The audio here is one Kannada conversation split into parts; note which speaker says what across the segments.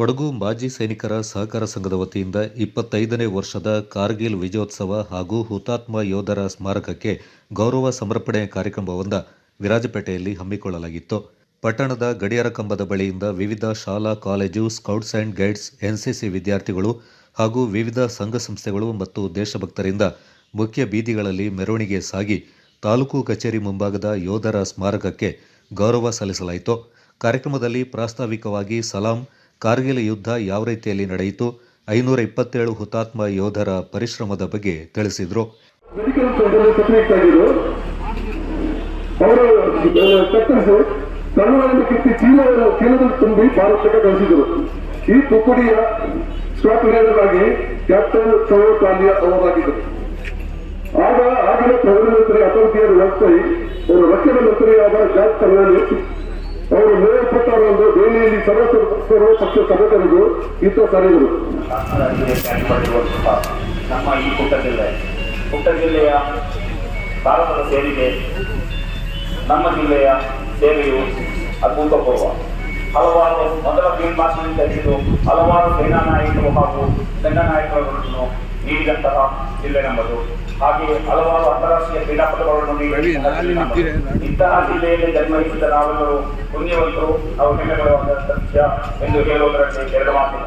Speaker 1: ಕೊಡಗು ಮಾಜಿ ಸೈನಿಕರ ಸಹಕಾರ ಸಂಘದ ವತಿಯಿಂದ ಇಪ್ಪತ್ತೈದನೇ ವರ್ಷದ ಕಾರ್ಗಿಲ್ ವಿಜಯೋತ್ಸವ ಹಾಗೂ ಹುತಾತ್ಮ ಯೋಧರ ಸ್ಮಾರಕಕ್ಕೆ ಗೌರವ ಸಮರ್ಪಣೆ ಕಾರ್ಯಕ್ರಮವನ್ನು ವಿರಾಜಪೇಟೆಯಲ್ಲಿ ಹಮ್ಮಿಕೊಳ್ಳಲಾಗಿತ್ತು. ಪಟ್ಟಣದ ಗಡಿಯಾರ ಕಂಬದ ಬಳಿಯಿಂದ ವಿವಿಧ ಶಾಲಾ, college, scouts and guides, NCC ವಿದ್ಯಾರ್ಥಿಗಳು ಹಾಗೂ ವಿವಿಧ ಸಂಘ ಸಂಸ್ಥೆಗಳು ಮತ್ತು ದೇಶಭಕ್ತರಿಂದ ಮುಖ್ಯ ಬೀದಿಗಳಲ್ಲಿ ಮೆರವಣಿಗೆ ಸಾಗಿ ತಾಲೂಕು ಕಚೇರಿ ಮುಂಭಾಗದ ಯೋಧರ ಸ್ಮಾರಕಕ್ಕೆ ಗೌರವ ಸಲ್ಲಿಸಲಾಯಿತು. ಕಾರ್ಯಕ್ರಮದಲ್ಲಿ ಪ್ರಾಸ್ತಾವಿಕವಾಗಿ ಸಲಾಂ ಕಾರ್ಗಿಲ್ ಯುದ್ಧ ಯಾವ ರೀತಿಯಲ್ಲಿ ನಡೆಯಿತು? ಐನೂರ ಇಪ್ಪತ್ತೇಳು ಹುತಾತ್ಮ ಯೋಧರ ಪರಿಶ್ರಮದ ಬಗ್ಗೆ ತಿಳಿಸಿದ್ರು.
Speaker 2: ತುಂಬಿ ಭಾರತಕ್ಕೆ ಕಳಿಸಿದರು ಈ ತುಕುಡಿಯ ಸ್ಟಾಕ್ ಲೀಡರ್ ಆಗಿ ಕ್ಯಾಪ್ಟನ್ ಸೌರವ್ ಅವರಾಗಿದ್ದರು ಆಗ ಆಗಿನ ಪ್ರಧಾನಮಂತ್ರಿ ಅಟಲ್ ಬಿಹಾರಿ ವಾಜಪೇಯಿ ಅವರು ರಕ್ಷಣಾ ಮಂತ್ರಿಯಾದ ಜಾರ್ಜ್ ಫರ್ನಾಂಡಿಸ್ ಅವರು ಮೇ ಇಪ್ಪತ್ತಾರರಂದು ದೆಹಲಿಯಲ್ಲಿ ಸರ್ವ ಪಕ್ಷ ಸಭೆ ಕರೆದು ಯುದ್ಧ
Speaker 3: ರಾಜ್ಯಕ್ಕೆ ನಮ್ಮ ಈ ಪುಟ್ಟ ಜಿಲ್ಲೆ, ಪುಟ್ಟ ಜಿಲ್ಲೆಯ ಭಾರತದ ಸೇವೆಗೆ, ನಮ್ಮ ಜಿಲ್ಲೆಯ ಸೇವೆಯು ಅಭೂತಪೂರ್ವ. ಹಲವಾರು ಮೊದಲ ಧರಿಸಿದ್ದು ಹಲವಾರು ಸೇನಾ ನಾಯಕರು ಹಾಗೂ ಸೇನಾ ನಾಯಕರುಗಳನ್ನು ನೀಡಿದಂತಹ ಜಿಲ್ಲೆ ನಮ್ಮದು. ಹಾಗೆಯೇ ಹಲವಾರು ಅಂತಾರಾಷ್ಟ್ರೀಯ ಕ್ರೀಡಾಪಟುಗಳನ್ನು ನಮ್ಮದು. ಇಂತಹ ಜಿಲ್ಲೆಯಲ್ಲಿ ಜನ್ಮಹಿಸಿದ ನಾವೆಲ್ಲರೂ ಪುಣ್ಯವಂತರು ನಾವು ಹೆಮ್ಮೆಗಳು ಸತ್ಯ ಎಂದು ಹೇಳುವುದರಲ್ಲಿ ಎರಡು ಮಾತಿಲ್ಲ.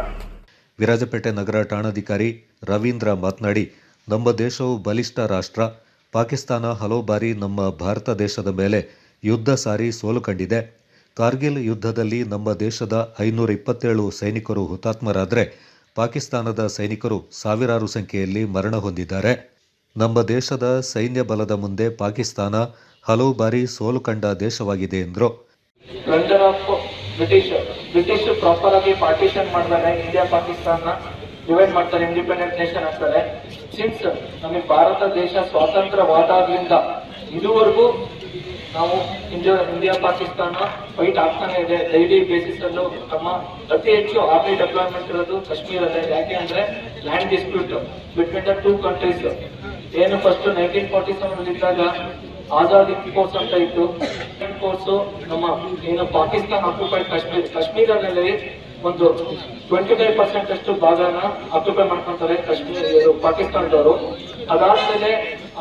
Speaker 1: ವಿರಾಜಪೇಟೆ ನಗರ ಠಾಣಾಧಿಕಾರಿ ರವೀಂದ್ರ ಮಾತನಾಡಿ ನಮ್ಮ ದೇಶವು ಬಲಿಷ್ಠ ರಾಷ್ಟ್ರ. ಪಾಕಿಸ್ತಾನ ಹಲವು ಬಾರಿ ನಮ್ಮ ಭಾರತ ದೇಶದ ಮೇಲೆ ಯುದ್ಧ ಸಾರಿ ಸೋಲು ಕಂಡಿದೆ. ಕಾರ್ಗಿಲ್ ಯುದ್ಧದಲ್ಲಿ ನಮ್ಮ ದೇಶದ ಐನೂರ ಇಪ್ಪತ್ತೇಳು ಸೈನಿಕರು ಹುತಾತ್ಮರಾದರೆ ಪಾಕಿಸ್ತಾನದ ಸೈನಿಕರು ಸಾವಿರಾರು ಸಂಖ್ಯೆಯಲ್ಲಿ ಮರಣ ಹೊಂದಿದ್ದಾರೆ. ನಮ್ಮ ದೇಶದ ಸೈನ್ಯ ಬಲದ ಮುಂದೆ ಪಾಕಿಸ್ತಾನ ಹಲವು ಬಾರಿ ಸೋಲು ಕಂಡ ದೇಶವಾಗಿದೆ, ಎಂದರು.
Speaker 4: ಬ್ರಿಟಿಷ್ ಬ್ರಿಟಿಷ್ ಪ್ರಾಪರ್ ಆಗಿ ಪಾರ್ಟಿಷನ್ ಮಾಡ್ತಾರೆ ಇಂಡಿಯಾ ಪಾಕಿಸ್ತಾನ ಡಿವೈಡ್ ಮಾಡ್ತಾರೆ ಇಂಡಿಪೆಂಡೆಂಟ್ ನೇಷನ್ ಆಗ್ತಾರೆ ಸಿನ್ಸ್ ನಮಗೆ ಭಾರತ ದೇಶ ಸ್ವಾತಂತ್ರ್ಯವಾದಾಗ್ಲಿಂದ ಇದುವರೆಗೂ ನಾವು ಇಂಡಿಯಾ ಇಂಡಿಯಾ, ಪಾಕಿಸ್ತಾನ ಫೈಟ್ ಆಗ್ತಾನೆ ಇದೆ. ಡೈಲಿ ಬೇಸಿಸ್ ಅಲ್ಲೂ ತಮ್ಮ ಅತಿ ಹೆಚ್ಚು ಆರ್ಮಿ ಡೆಪ್ಲಾಯ್ಮೆಂಟ್ ಇರೋದು ಕಾಶ್ಮೀರಲ್ಲೇ. ಯಾಕೆ ಅಂದ್ರೆ land dispute between the two countries ಏನು ಫಸ್ಟ್ ನೈನ್ಟೀನ್ ಫಾರ್ಟಿ ಸೆವೆನ್ ಇದ್ದಾಗ ಆಜಾದಿ ಫೋರ್ಸ್ ಅಂತ ಇತ್ತು. ಕೋರ್ಸ್ ನಮ್ಮ ಏನು ಪಾಕಿಸ್ತಾನ ಆಕ್ಯುಪೈಡ್ ಕಾಶ್ಮೀರ್ ಕಾಶ್ಮೀರದಲ್ಲಿ ಒಂದು ಟ್ವೆಂಟಿ ಫೈವ್ ಪರ್ಸೆಂಟ್ ಅಷ್ಟು ಭಾಗನ ಆಕ್ಯುಪೈ ಮಾಡ್ಕೊಂತಾರೆ ಕಾಶ್ಮೀರ ಪಾಕಿಸ್ತಾನದವರು. ಅದಾದ್ಮೇಲೆ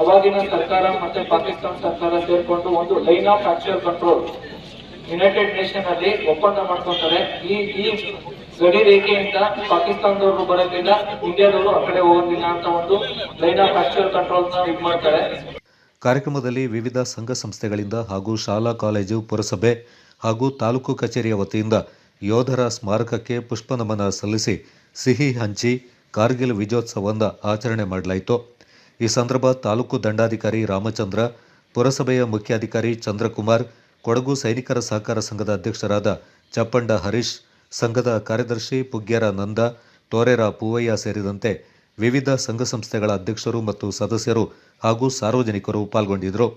Speaker 4: ಅವಾಗಿನ ಸರ್ಕಾರ ಮತ್ತೆ ಪಾಕಿಸ್ತಾನ ಸರ್ಕಾರ ಸೇರ್ಕೊಂಡು ಒಂದು line of actual control United Nation ಅಲ್ಲಿ ಒಪ್ಪಂದ ಮಾಡ್ಕೊಂತಾರೆ. ಈ ಈ ಗಡಿ ರೇಖೆಯಿಂದ ಪಾಕಿಸ್ತಾನದವರು ಬರೋದಿಲ್ಲ ಇಂಡಿಯಾದವರು ಆ ಕಡೆ ಹೋಗೋದಿಲ್ಲ ಅಂತ ಒಂದು ಲೈನ್ ಆಫ್ ಆಕ್ಚುಯಲ್ ಕಂಟ್ರೋಲ್ನ ಇದು ಮಾಡ್ತಾರೆ.
Speaker 1: ಕಾರ್ಯಕ್ರಮದಲ್ಲಿ ವಿವಿಧ ಸಂಘ ಸಂಸ್ಥೆಗಳಿಂದ ಹಾಗೂ ಶಾಲಾ, ಕಾಲೇಜು, ಪುರಸಭೆ ಹಾಗೂ ತಾಲೂಕು ಕಚೇರಿಯ ವತಿಯಿಂದ ಯೋಧರ ಸ್ಮಾರಕಕ್ಕೆ ಪುಷ್ಪನಮನ ಸಲ್ಲಿಸಿ ಸಿಹಿ ಹಂಚಿ ಕಾರ್ಗಿಲ್ ವಿಜಯೋತ್ಸವವನ್ನು ಆಚರಣೆ ಮಾಡಲಾಯಿತು. ಈ ಸಂದರ್ಭ ತಾಲೂಕು ದಂಡಾಧಿಕಾರಿ ರಾಮಚಂದ್ರ, ಪುರಸಭೆಯ ಮುಖ್ಯಾಧಿಕಾರಿ ಚಂದ್ರಕುಮಾರ್, ಕೊಡಗು ಸೈನಿಕರ ಸಹಕಾರ ಸಂಘದ ಅಧ್ಯಕ್ಷರಾದ ಚಪ್ಪಂಡ ಹರೀಶ್, ಸಂಘದ ಕಾರ್ಯದರ್ಶಿ ಪುಗ್ಗ್ಯರ ನಂದ, ತೋರೆರ ಪೂವಯ್ಯ ಸೇರಿದಂತೆ ವಿವಿಧ ಸಂಘ ಸಂಸ್ಥೆಗಳ ಅಧ್ಯಕ್ಷರು ಮತ್ತು ಸದಸ್ಯರು ಹಾಗೂ ಸಾರ್ವಜನಿಕರು ಪಾಲ್ಗೊಂಡಿದ್ದರು.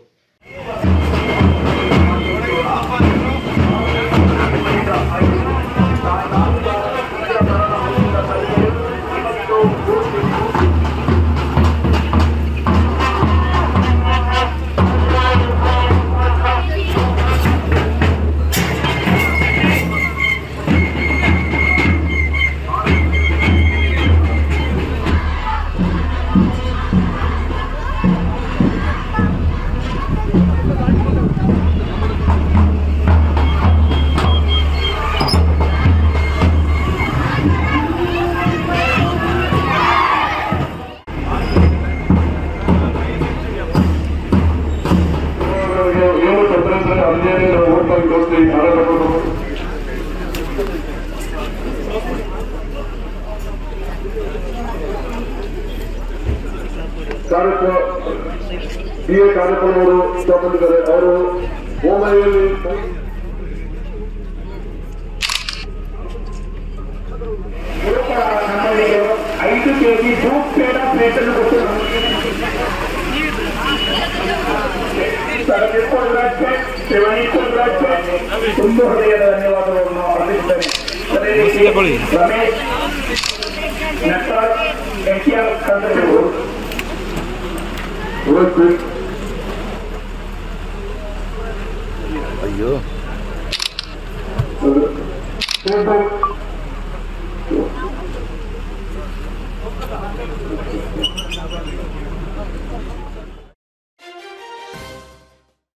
Speaker 2: ಹದಿನೈದು ಓಟ್ ಬ್ಯಾಂಕ್ ವ್ಯವಸ್ಥೆ ಮಾಡಬಹುದು ಕಾರ್ಯಕ್ರಮ ಬಿ ಎ ಕಾರ್ಯಕ್ರಮವರು ಇಷ್ಟಪಟ್ಟಿದ್ದಾರೆ ಅವರು ಮುಂಬೈಯಲ್ಲಿ
Speaker 3: ಐದು ಕೆಜಿ ಸೂಪ್ ಪೇಡ ಪ್ಲೇಟ್ ಅನ್ನು ಕೊಟ್ಟು ಶಿವನಿ Ayo.
Speaker 1: Thank
Speaker 2: you.